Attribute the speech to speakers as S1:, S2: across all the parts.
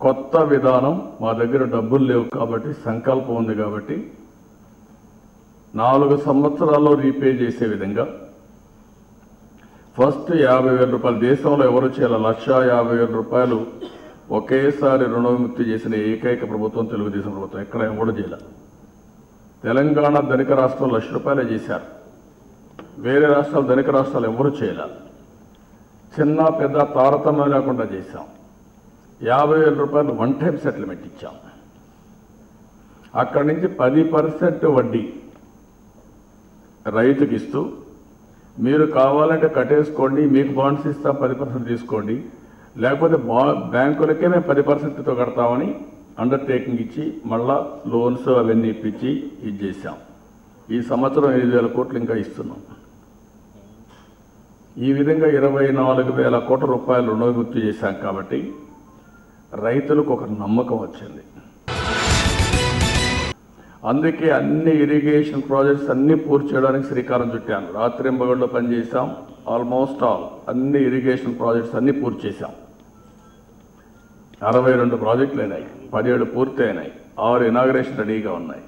S1: కొత్త విధానం మా దగ్గర డబ్బులు లేవు కాబట్టి సంకల్పం ఉంది కాబట్టి నాలుగు సంవత్సరాల్లో రీపే చేసే విధంగా ఫస్ట్ యాభై వేల రూపాయలు దేశంలో ఎవరు చేయాల? లక్ష యాభై వేల రూపాయలు ఒకేసారి రుణవిముక్తి చేసిన ఏకైక ప్రభుత్వం తెలుగుదేశం ప్రభుత్వం. ఎక్కడ ఎవరు చేయాల? తెలంగాణ ధనిక రాష్ట్రం లక్ష రూపాయలే చేశారు. వేరే రాష్ట్రాలు ధనిక రాష్ట్రాలు ఎవరు చేయాల? చిన్న పెద్ద తారతమ్యం లేకుండా చేశాం. యాభై వేల రూపాయలు వన్ టైం సెటిల్మెంట్ ఇచ్చాం. అక్కడి నుంచి పది పర్సెంట్ వడ్డీ రైతుకి ఇస్తూ మీరు కావాలంటే కట్టేసుకోండి మీకు బాండ్స్ ఇస్తాం పది పర్సెంట్ తీసుకోండి. లేకపోతే బా బ్యాంకులకే మేము పది పర్సెంట్తో కడతామని అండర్టేకింగ్ ఇచ్చి మళ్ళా లోన్స్ అవన్నీ ఇప్పించి ఇది చేశాం. ఈ సంవత్సరం ఐదు వేల కోట్లు ఇంకా ఇస్తున్నాం. ఈ విధంగా ఇరవై నాలుగు వేల కోట్ల రూపాయలు రుణ గుర్తు చేశాం కాబట్టి రైతులకు ఒక నమ్మకం వచ్చింది. అందుకే అన్ని ఇరిగేషన్ ప్రాజెక్ట్స్ అన్నీ పూర్తి చేయడానికి శ్రీకారం చుట్టాను. రాత్రింబగళ్ళు పనిచేసాం ఆల్మోస్ట్ ఆల్ అన్ని ఇరిగేషన్ ప్రాజెక్ట్స్ అన్నీ పూర్తి చేశాం. అరవై రెండు ప్రాజెక్టులు అయినాయి. పదిహేడు పూర్తి అయినాయి. ఆరు ఇనాగ్రేషన్ రెడీగా ఉన్నాయి.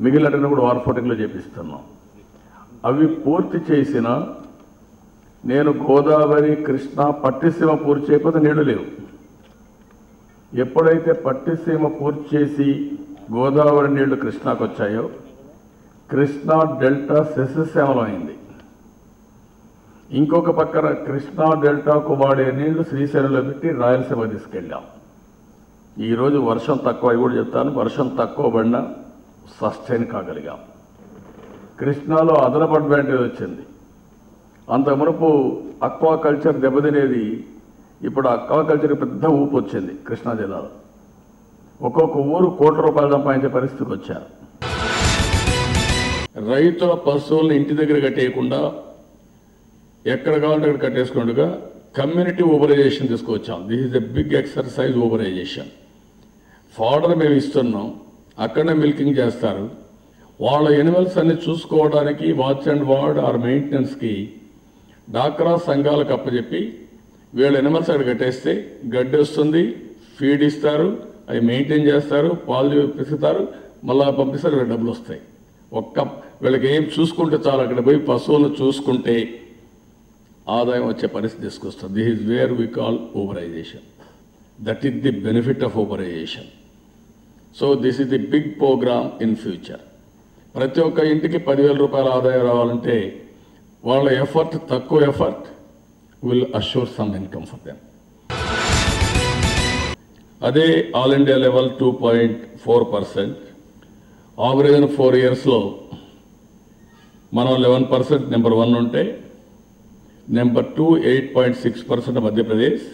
S1: మిగిలిన కూడా వార్ ఫోటింగ్లో చేపిస్తున్నాం. అవి పూర్తి చేసిన నేను గోదావరి కృష్ణ పట్టిసీమ పూర్తి చేయకపోతే నీళ్ళు లేవు. ఎప్పుడైతే పట్టిసీమ పూర్తి చేసి గోదావరి నీళ్ళు కృష్ణాకు వచ్చాయో కృష్ణా డెల్టా శశశ్యామలం అయింది. ఇంకొక పక్కన కృష్ణా డెల్టాకు వాడే నీళ్ళు శ్రీశైలంలో పెట్టి రాయలసీమ తీసుకెళ్ళాం. ఈరోజు వర్షం తక్కువ అవి కూడా చెప్తాను వర్షం తక్కువ పడినా సస్టైన్ కాగలిగాం. కృష్ణాలో అదనపు అడ్వాంటేజ్ వచ్చింది. అంత మునుపు అక్వాకల్చర్ దెబ్బతినేది ఇప్పుడు అక్వాకల్చర్కి పెద్ద ఊపు వచ్చింది కృష్ణా జిల్లాలో. ఒక్కొక్క ఊరు కోట్ల రూపాయలు సంపాదించే పరిస్థితికి వచ్చారు. రైతుల పశువులను ఇంటి దగ్గర కట్టేయకుండా ఎక్కడ కావాలంటే అక్కడ కట్టేసుకున్నట్టుగా కమ్యూనిటీ ఓబరైజేషన్ తీసుకొచ్చాం. This is a big exercise ఓబరైజేషన్ fodder మేము ఇస్తున్నాం. అక్కడనే మిల్కింగ్ చేస్తారు. వాళ్ళ ఎనిమల్స్ అన్ని చూసుకోవడానికి వాచ్ అండ్ వార్డ్ ఆర్ మెయింటెనెన్స్కి డాక్రా సంఘాలకు అప్పచెప్పి వీళ్ళ ఎనిమల్స్ అక్కడ కట్టేస్తే గడ్డి వస్తుంది ఫీడ్ ఇస్తారు అవి మెయింటైన్ చేస్తారు పాలు పిసుకుతారు మళ్ళా పంపిస్తారు వీళ్ళ డబ్బులు వస్తాయి. ఒక్క వీళ్ళకి ఏం చూసుకుంటే చాలు అక్కడ పోయి పశువులను చూసుకుంటే ఆదాయం వచ్చే పరిస్థితి తీసుకొస్తుంది. This is where we call ఓవరైజేషన్ that is the benefit of ఓవరైజేషన్ so this is the big programme in future ప్రతి ఒక్క ఇంటికి పదివేల రూపాయల ఆదాయం రావాలంటే వాళ్ళ ఎఫర్ట్ తక్కువ effort will assure some income for them అదే all India level two point four percent average four ఇయర్స్లో మనం లెవెన్ పర్సెంట్ నెంబర్ వన్ ఉంటే number two eight point six percent Madhya Pradesh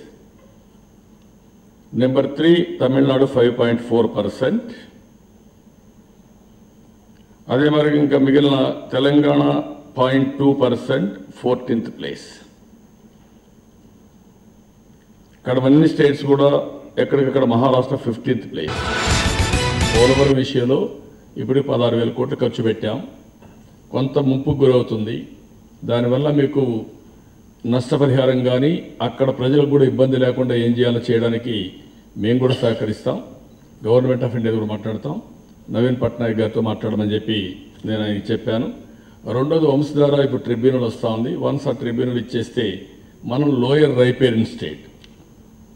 S1: number three Tamil Nadu five point four percent అదే మరి ఇంకా మిగిలిన Telangana point two percent fourteenth place ఇక్కడ అన్ని states కూడా ఎక్కడికక్కడ మహారాష్ట్ర ఫిఫ్టీన్త్ ప్లేస్ పోలవరం విషయంలో ఇప్పుడే పదహారు వేల కోట్లు ఖర్చు పెట్టాం. కొంత ముంపుకు గురవుతుంది. దానివల్ల మీకు నష్టపరిహారం కానీ అక్కడ ప్రజలకు కూడా ఇబ్బంది లేకుండా ఏం చేయాలో చేయడానికి మేము కూడా సహకరిస్తాం. గవర్నమెంట్ ఆఫ్ ఇండియా కూడా మాట్లాడతాం. నవీన్ పట్నాయక్ గారితో మాట్లాడమని చెప్పి నేను ఆయనకి చెప్పాను. రెండోది వంశధార ద్వారా ఇప్పుడు ట్రిబ్యునల్ వస్తూ ఉంది. వన్స్ ఆ ట్రిబ్యునల్ ఇచ్చేస్తే మనం లోయర్ రైపేరియన్ స్టేట్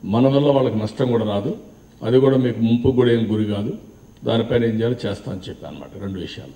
S1: మన వల్ల వాళ్ళకి నష్టం కూడా రాదు. అది కూడా మీకు ముంపు కూడా ఏం గురి కాదు. దానిపైన ఏం చేయాలో చేస్తా అని చెప్పాను అనమాట రెండు విషయాలు.